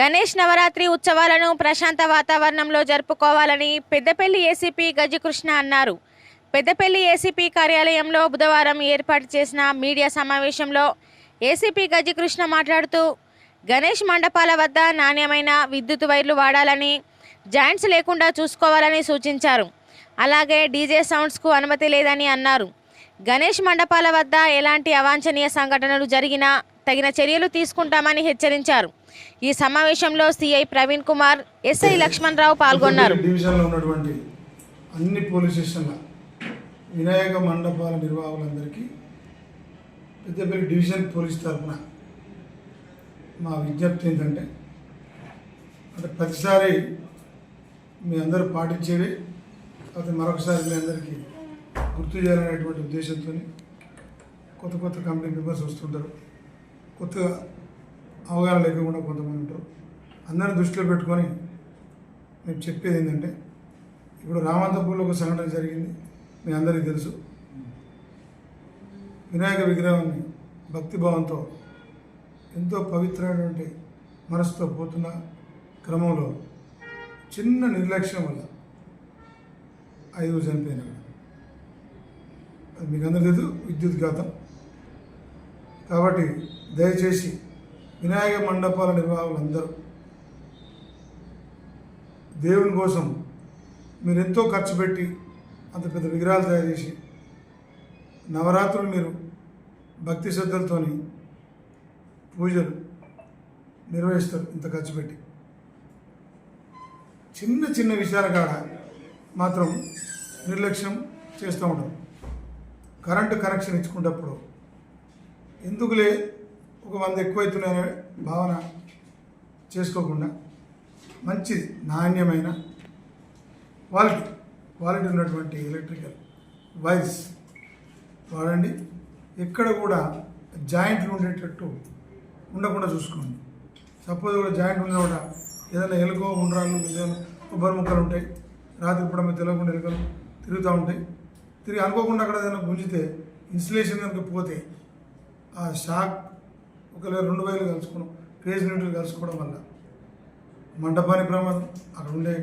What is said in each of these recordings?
గణేష్ నవరాత్రి ఉత్సవాలను ప్రశాంత వాతావరణంలో జరుపుకోవాలని పెద్దపల్లి ఏసీపీ గజకృష్ణ అన్నారు. పెద్దపల్లి ఏసీపీ కార్యాలయంలో బుధవారం ఏర్పాటు చేసిన మీడియా సమావేశంలో ఏసీపీ గజకృష్ణ మాట్లాడుతూ గణేష్ మండపాల వద్ద నాణ్యమైన విద్యుత్ వైర్లు వాడాలని జాయింట్స్ లేకుండా చూసుకోవాలని సూచించారు. అలాగే డీజే సౌండ్స్కు అనుమతి లేదని అన్నారు. గణేష్ మండపాల వద్ద ఎలాంటి అవాంఛనీయ సంఘటనలు జరిగినా తగిన చర్యలు తీసుకుంటామని హెచ్చరించారు. ఈ సమావేశంలో సిఐ ప్రవీణ్ కుమార్ ఎస్ఐ లక్ష్మణ్ రావు పాల్గొన్నారు డివిజన్లో ఉన్నటువంటి అన్ని పోలీస్ స్టేషన్ల వినాయక మండపాల నిర్వాహకులందరికీ పెద్దపల్లి డివిజన్ పోలీస్ తరఫున మా విజ్ఞప్తి ఏంటంటే అంటే ప్రతిసారి మీ అందరూ పాటించేవి కాకపోతే మరొకసారి మీ అందరికీ గుర్తు చేయాలనేటువంటి ఉద్దేశంతో కొత్త కొత్త కంపెనీ మెంబర్స్ వస్తుంటారు. కొత్తగా అవగాహన లేకుండా కొంతమంది ఉంటారు. అందరిని దృష్టిలో పెట్టుకొని మేము చెప్పేది ఏంటంటే ఇప్పుడు రామంతపూర్లో ఒక సంఘటన జరిగింది. మీ అందరికీ తెలుసు. వినాయక విగ్రహాన్ని భక్తిభావంతో ఎంతో పవిత్రమైనటువంటి మనసుతో పోతున్న క్రమంలో చిన్న నిర్లక్ష్యం వల్ల ఐదుగురు చనిపోయినాడు అది మీకు అందరికీ తెలుసు. విద్యుత్ ఘాతం. కాబట్టి దయచేసి వినాయక మండపాల నిర్వాహకులందరూ దేవుని కోసం మీరు ఎంతో ఖర్చు పెట్టి అంత పెద్ద విగ్రహాలు తయారు చేసి నవరాత్రులు మీరు భక్తి శ్రద్ధలతోని పూజలు నిర్వహిస్తారు ఇంత ఖర్చు పెట్టి. చిన్న చిన్న విషయాల కాడ మాత్రం నిర్లక్ష్యం చేస్తూ ఉంటాం. కరెంటు కనెక్షన్ ఇచ్చుకున్నప్పుడు ఎందుకులే ఒక వంద ఎక్కువైతున్నాయనే భావన చేసుకోకుండా మంచి నాణ్యమైన క్వాలిటీ క్వాలిటీ ఉన్నటువంటి ఎలక్ట్రికల్ వైర్స్ వాడండి. ఎక్కడ కూడా జాయింట్లు ఉండేటట్టు ఉండకుండా చూసుకోండి. సపోజ్ కూడా జాయింట్ ఉన్నా కూడా ఏదైనా ఎలుకో ఉండ్రాళ్ళు ఏదైనా కొబ్బరి ముక్కలు ఉంటాయి రాత్రి పూట మీద తెలియకుండా ఎలుకలు తిరుగుతూ ఉంటాయి. తిరిగి అనుకోకుండా అక్కడ ఏదైనా గుంజితే ఇన్సులేషన్ కనుక పోతే ఆ షాక్ ఒకవేళ రెండు వేలు కలుసుకోవడం ఫేజ్ న్యూట్రల్ కలుసుకోవడం వల్ల మంటపానికి ప్రమాదం అక్కడ ఉండే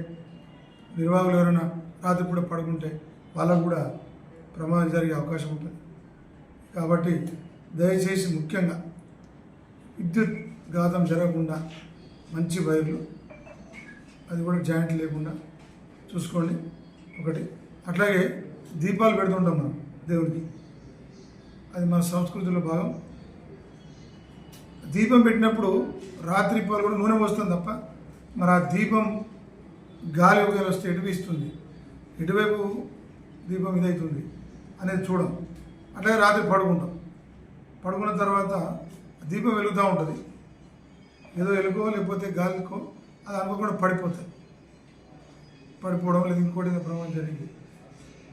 నిర్వాహకులు ఎవరైనా రాత్రిపూట పడుకుంటే వాళ్ళకు కూడా ప్రమాదం జరిగే అవకాశం ఉంటుంది. కాబట్టి దయచేసి ముఖ్యంగా విద్యుత్ ఘాతం జరగకుండా మంచి వైర్లు అది కూడా జాయింట్ లేకుండా చూసుకోండి. ఒకటి అట్లాగే దీపాలు పెడుతుంటాం మనం దేవుడికి అది మన సంస్కృతిలో భాగం. దీపం పెట్టినప్పుడు రాత్రి పాలు కూడా నూనె వస్తుంది తప్ప మరి ఆ దీపం గాలి ఒకవేళ వస్తే ఎటువైపు ఇస్తుంది ఎటువైపు దీపం ఇదవుతుంది అనేది చూడం. అట్లాగే రాత్రి పడుకుంటాం. పడుకున్న తర్వాత దీపం వెలుగుతూ ఉంటుంది. ఏదో వెలుగో లేకపోతే గాలికో అది అనుకోకుండా పడిపోతుంది పడిపోవడం లేదు ఇంకోటి ఏదో ప్రమాదం జరిగింది.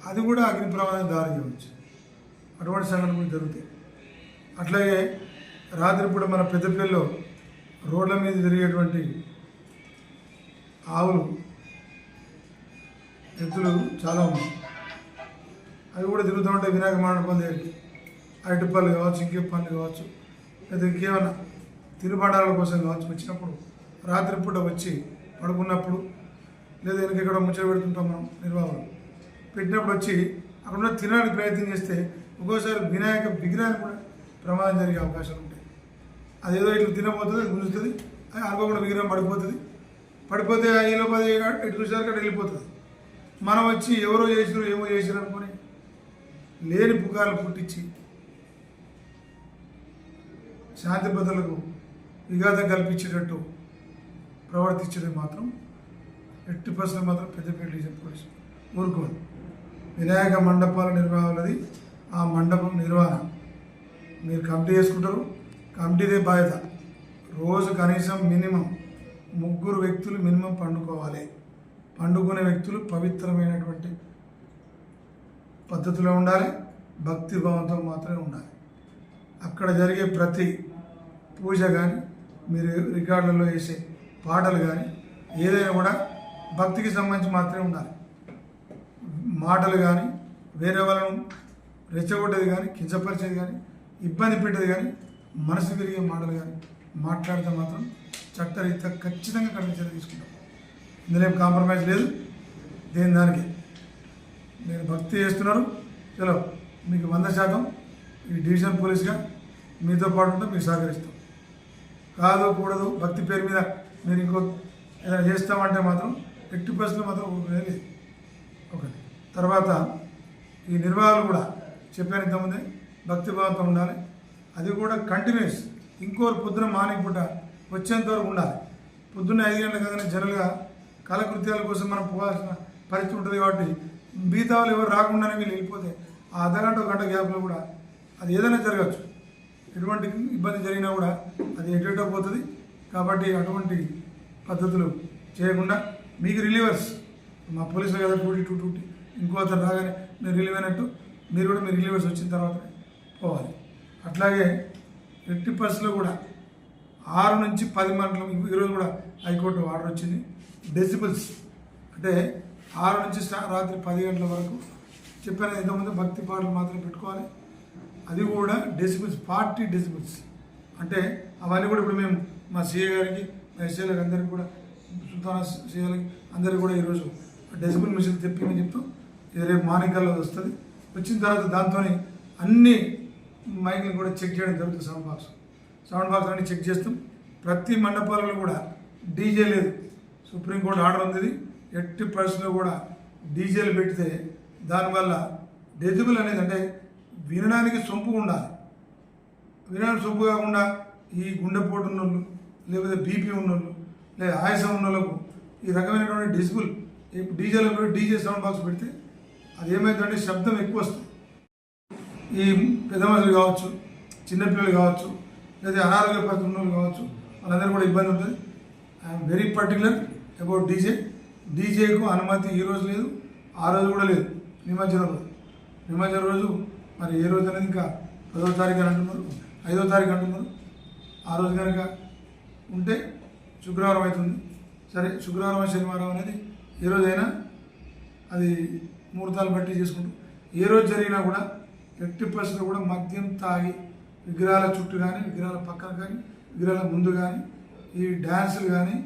అది కూడా అగ్ని ప్రమాదం దారి చేయవచ్చు. అటువంటి సంఘటనలు కూడా జరుగుతాయి. అట్లాగే రాత్రిపూట మన పెద్దపల్లిలో రోడ్ల మీద తిరిగేటువంటి ఆవులు ఎద్దులు చాలా ఉన్నాయి. అవి కూడా తిరుగుతూ ఉంటాయి వినాయక మండపం దగ్గరికి అరటి పళ్ళు కావచ్చు ఇంకే పళ్ళు కావచ్చు లేదా ఇంకేమైనా తిరుబండాల కోసం కావచ్చు వచ్చినప్పుడు రాత్రిపూట వచ్చి పడుకున్నప్పుడు లేదా వెనకెక్కడ ముచ్చట పెడుతుంటాం మనం నిర్వాహకులు. పెట్టినప్పుడు వచ్చి అక్కడ తినడానికి ప్రయత్నం చేస్తే ఒక్కోసారి వినాయక విగ్రహానికి కూడా ప్రమాదం జరిగే అవకాశం ఉంటుంది అదేదో ఇట్లా తినబోతుంది గుంజుతుంది అది అనుకోకుండా విగ్రహం పడిపోతుంది. పడిపోతే ఈ లోపల ఎటు చూసారు అక్కడ వెళ్ళిపోతుంది. మనం వచ్చి ఎవరో చేసినారు ఏమో చేసినారు అనుకొని లేని పుకార్లు పుట్టించి శాంతి భద్రలకు విఘాతం కల్పించేటట్టు ప్రవర్తించడం మాత్రం ఎట్టి పర్సెంట్ మాత్రం పెద్దపేట డివిజన్ పోలీసు ఊరుకోదు వినాయక మండపాల నిర్వహణది ఆ మండపం నిర్వహణ మీరు కమిటీ చేసుకుంటారు. కమిటీదే బాధ్యత. రోజు కనీసం మినిమం ముగ్గురు వ్యక్తులు మినిమం పండుకోవాలి. పండుకునే వ్యక్తులు పవిత్రమైనటువంటి పద్ధతిలో ఉండాలి భక్తి భావంతో మాత్రమే ఉండాలి. అక్కడ జరిగే ప్రతి పూజ కానీ మీరు రికార్డులలో వేసే పాటలు కానీ ఏదైనా కూడా భక్తికి సంబంధించి మాత్రమే ఉండాలి. మాటలు కానీ వేరే వాళ్ళను రెచ్చగొట్టేది కానీ కించపరిచేది కానీ ఇబ్బంది పెట్టేది కానీ మనసు తిరిగే మాటలు కానీ మాట్లాడితే మాత్రం చట్టరీత్యా ఖచ్చితంగా కఠిన చర్య తీసుకుంటాం. ఇందులో ఏం కాంప్రమైజ్ లేదు. దేని దానికి? మీరు భక్తి చేస్తున్నారు. చలో మీకు వంద శాతం ఈ డివిజన్ పోలీస్గా మీతో పాటు ఉంటే మీకు సహకరిస్తాం. కాదు కూడదు భక్తి పేరు మీద మీరు ఇంకో ఏదైనా చేస్తామంటే మాత్రం ఎట్టి పరిస్థితులు మాత్రం లేదు. ఒకటి. తర్వాత ఈ నిర్వాహాలు కూడా చెప్పాను ఇంతకుముందే భక్తి భావంతో ఉండాలి. అది కూడా కంటిన్యూస్ ఇంకోరు పొద్దున మార్నింగ్ పూట వచ్చేంత వరకు ఉండాలి. పొద్దున్న ఐదు గంటల కాగానే జనరల్గా కాలకృత్యాల కోసం మనం పోవాల్సిన పరిస్థితి ఉంటుంది కాబట్టి మిగతా వాళ్ళు ఎవరు రాకుండానే వీళ్ళు వెళ్ళిపోతే ఆ అర్ధగంట గంట గ్యాప్లో కూడా అది ఏదైనా జరగచ్చు. ఎటువంటి ఇబ్బంది జరిగినా కూడా అది ఎటేటో పోతుంది. కాబట్టి అటువంటి పద్ధతులు చేయకుండా మీకు రిలీవర్స్ మా పోలీసులు కదా టూటీ టూ టూటీ ఇంకో అతను రాగానే మీరు రిలీవ్ అయినట్టు మీరు కూడా మీరు రిలీవర్స్ వచ్చిన తర్వాత పోవాలి. అట్లాగే ఎట్టి పరిస్థితుల్లో కూడా ఆరు నుంచి పది మండలం ఈరోజు కూడా హైకోర్టు ఆర్డర్ వచ్చింది. డెసిబుల్స్ అంటే ఆరు నుంచి రాత్రి పది గంటల వరకు చెప్పాను ఇంతకుముందు భక్తి పాటలు మాత్రం పెట్టుకోవాలి. అది కూడా డెసిబుల్స్ పార్టీ డెసిబుల్స్ అంటే అవన్నీ కూడా ఇప్పుడు మేము మా సీఏ గారికి మా ఎస్ఏలకు అందరికీ కూడా సుల్తానా సీఏలకి అందరికీ కూడా ఈరోజు డెసిబుల్ మిషన్ తెప్పిందని చెప్తూ రేపు మార్నింగ్ కల్లా వస్తుంది. వచ్చిన తర్వాత దాంతో అన్ని మైక్లు కూడా చెక్ చేయడం జరుగుతుంది సౌండ్ బాక్స్. సౌండ్ బాక్స్ అన్ని చెక్ చేస్తాం. ప్రతి మండపాలలో కూడా డీజే లేదు. సుప్రీంకోర్టు ఆర్డర్ ఉంది ఎట్టి పరిస్థితుల్లో కూడా డీజేలు పెడితే దానివల్ల డెజిబుల్ అనేది అంటే వినడానికి సొంపు ఉండాలి. వినడానికి సొంపు కాకుండా ఈ గుండెపోటు ఉన్నోళ్ళు లేకపోతే బీపీ ఉన్నోళ్ళు లేదా ఆయాసం ఉన్న వాళ్ళకు ఈ రకమైనటువంటి డెజిబుల్ డీజేలో డీజే సౌండ్ బాక్స్ పెడితే అది ఏమవుతుందంటే శబ్దం ఎక్కువ వస్తుంది. ఈ పెద్ద మనుషులు కావచ్చు చిన్నపిల్లలు కావచ్చు లేదా అనారోగ్య పరిస్థితులు ఉన్న వాళ్ళు కావచ్చు వాళ్ళందరూ కూడా ఇబ్బంది ఉంటుంది. I'm very particular about DJ డీజేకు అనుమతి ఈ రోజు లేదు ఆ రోజు కూడా లేదు. నిమజ్జన రోజు. నిమజ్జన రోజు మరి ఏ రోజు అనేది ఇంకా పదో తారీఖు అని అంటున్నారు ఐదో తారీఖు అంటున్నారు. ఆ రోజు కనుక ఉంటే శుక్రవారం అవుతుంది. సరే శుక్రవారం శనివారం అనేది ఏ రోజైనా అది ముహూర్తాలు బట్టి చేసుకుంటూ. ఏ రోజు జరిగినా కూడా ఎట్టి పరిస్థితులు కూడా మద్యం తాగి విగ్రహాల చుట్టూ కానీ విగ్రహాల పక్కన కానీ విగ్రహాల ముందు కానీ ఈ డ్యాన్సులు కానీ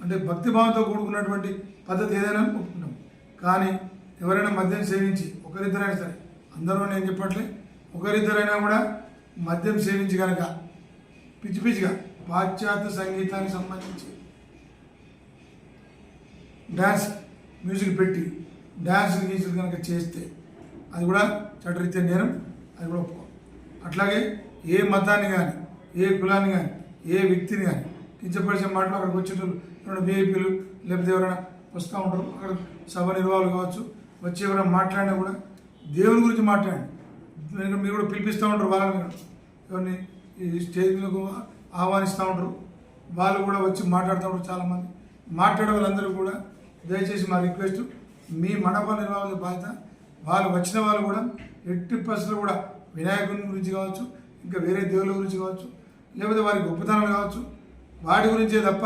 అంటే భక్తిభావంతో కూడుకున్నటువంటి పద్ధతి ఏదైనా ఒప్పుకున్నాం కానీ ఎవరైనా మద్యం సేవించి ఒకరిద్దరైనా సరే అందరూ నేను చెప్పట్లే ఒకరిద్దరైనా కూడా మద్యం సేవించి కనుక పిచ్చి పిచ్చిగా పాశ్చాత్య సంగీతానికి సంబంధించి డ్యాన్స్ మ్యూజిక్ పెట్టి డ్యాన్స్ గీసులు కనుక చేస్తే అది కూడా చట్టరీత్యా నేరం అది కూడా ఒప్పుకోవాలి అట్లాగే ఏ మతాన్ని కానీ ఏ కులాన్ని కానీ ఏ వ్యక్తిని కానీ కించపరిచే మాటలు అక్కడికి వచ్చేటోళ్ళు ఎవరైనా విఐపీలు లేకపోతే ఎవరైనా వస్తూ ఉంటారు. అక్కడ సభ నిర్వాహకులు కావచ్చు వచ్చి ఎవరైనా మాట్లాడినా కూడా దేవుని గురించి మాట్లాడండి. మీరు మీరు కూడా పిలిపిస్తూ ఉంటారు వాళ్ళని ఎవరిని ఈ స్టేజ్ ఆహ్వానిస్తూ ఉంటారు. వాళ్ళు కూడా వచ్చి మాట్లాడుతూ ఉంటారు చాలామంది. మాట్లాడే వాళ్ళందరూ కూడా దయచేసి మా రిక్వెస్ట్ మీ మండప నిర్వాహక బాధ్యత వాళ్ళు వచ్చిన వాళ్ళు కూడా ఎట్టి పరిస్థితులు కూడా వినాయకుని గురించి కావచ్చు ఇంకా వేరే దేవుళ్ళ గురించి కావచ్చు లేకపోతే వారి గొప్పతనాలు కావచ్చు వాటి గురించే తప్ప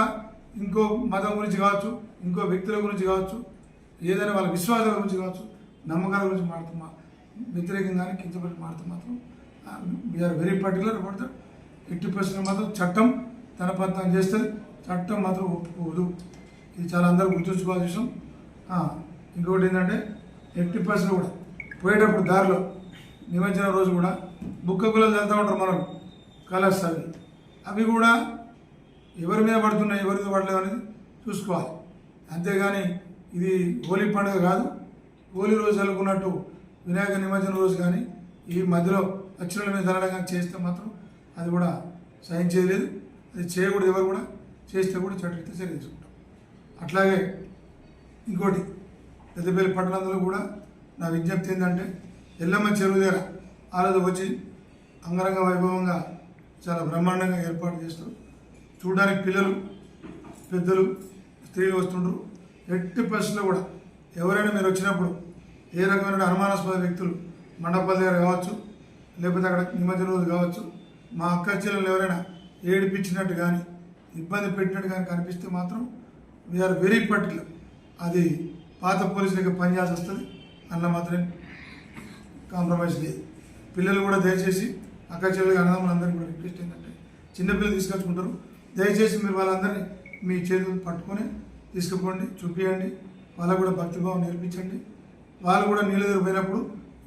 ఇంకో మతం గురించి కావచ్చు ఇంకో వ్యక్తుల గురించి కావచ్చు ఏదైనా వాళ్ళ విశ్వాసాల గురించి కావచ్చు నమ్మకాల గురించి మాడుతున్నా వ్యతిరేకంగా కానీ కించపడి మాడుతూ మాత్రం we're very particular about that ఎట్టి పరిస్థితులు మాత్రం చట్టం తన పత్రం చేస్తుంది చట్టం మాత్రం ఒప్పుకోదు. ఇది చాలా అందరూ గుర్తుంచుకోవాల్సిన విషయం. ఇంకొకటి ఏంటంటే ఎట్టి పర్సెంట్ కూడా. పోయేటప్పుడు దారిలో నిమజ్జనం రోజు కూడా బుక్క గుల్లలు చల్లుతూ ఉంటారు మనం కలర్స్ అవి అవి కూడా ఎవరి మీద పడుతున్నాయి ఎవరి మీద పడలేదు అనేది చూసుకోవాలి. అంతేగాని ఇది హోలీ పండుగ కాదు. హోలీ రోజు చల్లుకున్నట్టు వినాయక నిమజ్జనం రోజు కానీ ఈ మధ్యలో అచ్చుల మీద జరగడం కానీ చేస్తే మాత్రం అది కూడా సైన్ చేయలేదు అది చేయకూడదు ఎవరు కూడా చేస్తే కూడా చట్టరీత్యా చర్య తీసుకుంటాం అట్లాగే ఇంకోటి పెద్దపల్లి పట్టణంలో కూడా నా విజ్ఞప్తి ఏంటంటే ఎల్లమ్మ చెరువు దగ్గర ఆ రోజు వచ్చి అంగరంగ వైభవంగా చాలా బ్రహ్మాండంగా ఏర్పాటు చేస్తారు చూడడానికి పిల్లలు పెద్దలు స్త్రీలు వస్తుండ్రు. ఎట్టి పరిస్థితుల్లో కూడా ఎవరైనా మీరు వచ్చినప్పుడు ఏ రకమైన అనుమానాస్పద వ్యక్తులు మండపాల దగ్గర కావచ్చు లేకపోతే అక్కడ నిమజ్జన రోజు కావచ్చు మా అక్క చెల్లెలు ఎవరైనా ఏడిపించినట్టు కానీ ఇబ్బంది పెట్టినట్టు కానీ కనిపిస్తే మాత్రం వీఆర్ వెరీ పర్టికులర్ అది పాత పోలీసులకి పనిచేయాల్సి వస్తుంది. అన్న మాత్రం కాంప్రమైజ్ లేదు. పిల్లలు కూడా దయచేసి అక్క చెల్లెలు అన్నదమ్ములు అందరికీ కూడా రిక్వెస్ట్ ఏంటంటే చిన్నపిల్లలు తీసుకొచ్చుకుంటారు. దయచేసి మీరు వాళ్ళందరినీ మీ చేతులు పట్టుకొని తీసుకుపోండి చూపించండి వాళ్ళకు కూడా భక్తిభావం నేర్పించండి. వాళ్ళు కూడా నీళ్ళ దగ్గర పోయినప్పుడు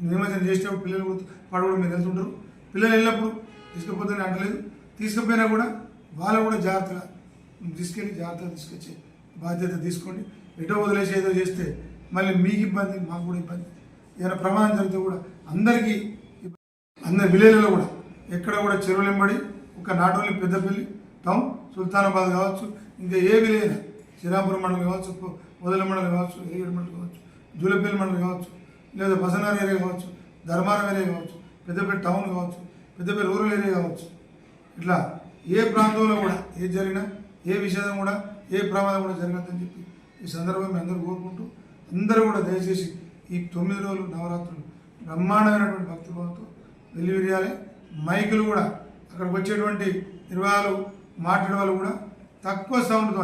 నిమజ్జనం చేసేటప్పుడు పిల్లలు కూడా కూడా మీరు వెళ్తుంటారు. పిల్లలు వెళ్ళినప్పుడు తీసుకుపోతేనే అంటలేదు. తీసుకుపోయినా కూడా వాళ్ళు కూడా జాగ్రత్తగా తీసుకెళ్ళి జాగ్రత్తగా తీసుకొచ్చే బాధ్యత తీసుకోండి. ఎటో వదిలేసి ఏదో చేస్తే మళ్ళీ మీకు ఇబ్బంది మాకు కూడా ఇబ్బంది. ఏదైనా ప్రమాదం జరిగితే కూడా అందరికీ అందరి విలేజ్లో కూడా ఎక్కడ కూడా చెరువులు ఒక not only Peddapalli town Sultanabad కావచ్చు ఇంకా ఏ విలేజ్ శ్రీరాంపురం మండలం కావచ్చు వదల మండలం కావచ్చు ఏగడి మండలం కావచ్చు జూలపల్లి మండలం కావచ్చు లేదా బసనార్ ఏరియా కావచ్చు ధర్మారం ఏరియా కావచ్చు పెద్దపల్లి టౌన్ కావచ్చు పెద్దపల్లి రూరల్ ఏరియా కావచ్చు. ఇట్లా ఏ ప్రాంతంలో కూడా ఏది జరిగినా ఏ విషయం కూడా ఏ ప్రమాదం కూడా జరగద్దని చెప్పి ఈ సందర్భం మీ అందరూ కోరుకుంటూ అందరూ కూడా దయచేసి ఈ తొమ్మిది రోజులు నవరాత్రులు బ్రహ్మాండమైనటువంటి భక్తిభావంతో వెల్లివిరియాలి మైకులు కూడా అక్కడికి వచ్చేటువంటి నిర్వాహాలు మాట్లాడే వాళ్ళు కూడా తక్కువ సౌండ్తో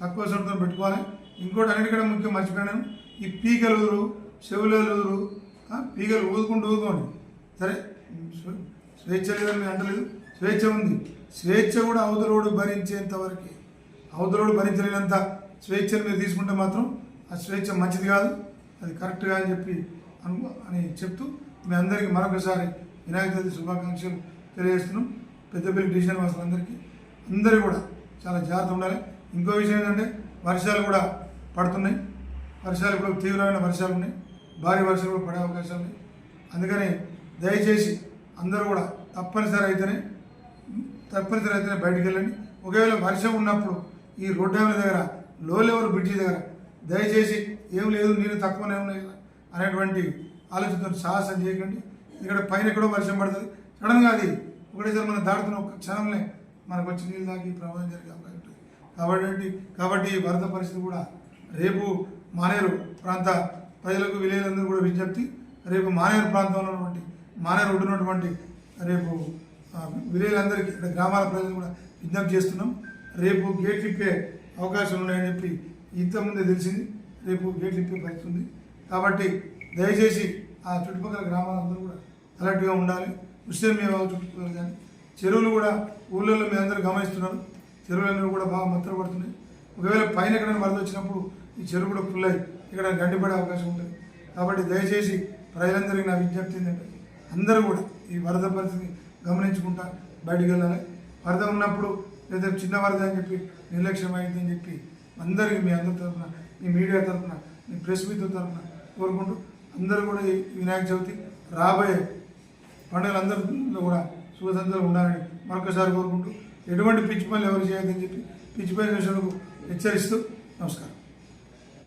తక్కువ సౌండ్తో పెట్టుకోవాలి. ఇంకోటి అన్నిటికంటే ముఖ్యం మర్చిపోయాను ఈ పీకలు ఊరు చెవులు ఊరు పీకలు ఊదుకుంటూ ఊదుకోండి. సరే స్వేచ్ఛ లేదని నేను అంటలేదు స్వేచ్ఛ ఉంది. స్వేచ్ఛ కూడా అవతలోడు భరించేంత వరకు అవతలోడు భరించలేనంత స్వేచ్ఛను మీరు తీసుకుంటే మాత్రం ఆ స్వేచ్ఛ మంచిది కాదు అది కరెక్ట్గా అని చెప్పి అను అని చెప్తూ మీ అందరికీ మరొకసారి వినాయక చవితి శుభాకాంక్షలు తెలియజేస్తున్నాం. పెద్దపల్లి డివిజన్ వాసులందరికీ అందరూ కూడా చాలా జాగ్రత్త ఉండాలి. ఇంకో విషయం ఏంటంటే వర్షాలు కూడా పడుతున్నాయి. వర్షాలు కూడా తీవ్రమైన వర్షాలు ఉన్నాయి. భారీ వర్షాలు కూడా పడే అవకాశాలు ఉన్నాయి. అందుకని దయచేసి అందరూ కూడా తప్పనిసరి అయితేనే తప్పనిసరి అయితేనే బయటికి వెళ్ళండి. ఒకవేళ వర్షం ఉన్నప్పుడు ఈ రోడ్డు దగ్గర లో లెవెల్ బ్రిడ్జి దగ్గర? దయచేసి ఏం లేదు నీరు తక్కువనే ఉన్నాయి కదా అనేటువంటి ఆలోచనతో సాహసం చేయకండి. ఇక్కడ పైన ఎక్కడో వర్షం పడుతుంది. సడన్గా అది ఒకటేసారి మనం దాడుతున్న ఒక క్షణంలో మనకు వచ్చి నీళ్ళు తాగి ప్రమాదం జరిగే అవకాశం ఉంటుంది. కాబట్టి కాబట్టి ఈ వరద పరిస్థితి కూడా రేపు మానేరు ప్రాంత ప్రజలకు విలేజ్లందరూ కూడా విజ్ఞప్తి. రేపు మానేరు ప్రాంతంలో ఉన్నటువంటి మానేరు ఉంటున్నటువంటి రేపు ఆ, ఇక్కడ గ్రామాల ప్రజలు కూడా విజ్ఞప్తి చేస్తున్నాం. రేపు గేట్లు అవకాశం ఉన్నాయని చెప్పి ఇంతకుముందే తెలిసింది. రేపు గేట్లు ఇప్పే పరిస్థితి ఉంది. కాబట్టి దయచేసి ఆ చుట్టుపక్కల గ్రామాలందరూ కూడా అలర్ట్గా ఉండాలి. ముస్లిం మేము చుట్టుపక్కల కానీ చెరువులు కూడా ఊళ్ళల్లో మీ అందరూ గమనిస్తున్నారు. చెరువులన్నీ కూడా బాగా మత్తలు పడుతున్నాయి. ఒకవేళ పైన ఎక్కడైనా వరద వచ్చినప్పుడు ఈ చెరువు కూడా ఫుల్ అయ్యి ఇక్కడ గడ్డిపడే అవకాశం ఉంటుంది కాబట్టి దయచేసి ప్రజలందరికీ నా విజ్ఞప్తి ఏంటంటే అందరూ కూడా ఈ వరద పరిస్థితిని గమనించుకుంటా బయటికి వెళ్ళాలి. వరద ఉన్నప్పుడు లేదా చిన్న వరద అని చెప్పి నిర్లక్ష్యం అయింది అని చెప్పి అందరికీ మీ అందరి తరఫున మీ మీడియా తరఫున మీ ప్రెస్ మీతో తరఫున కోరుకుంటూ అందరూ కూడా ఈ వినాయక చవితి రాబోయే పండుగలందరిలో కూడా శుభసంతలు ఉండాలని మరొకసారి కోరుకుంటూ ఎటువంటి పిచ్చి పనులు ఎవరు చేయొద్దని చెప్పి పిచ్చి పని విషయంలో హెచ్చరిస్తూ నమస్కారం.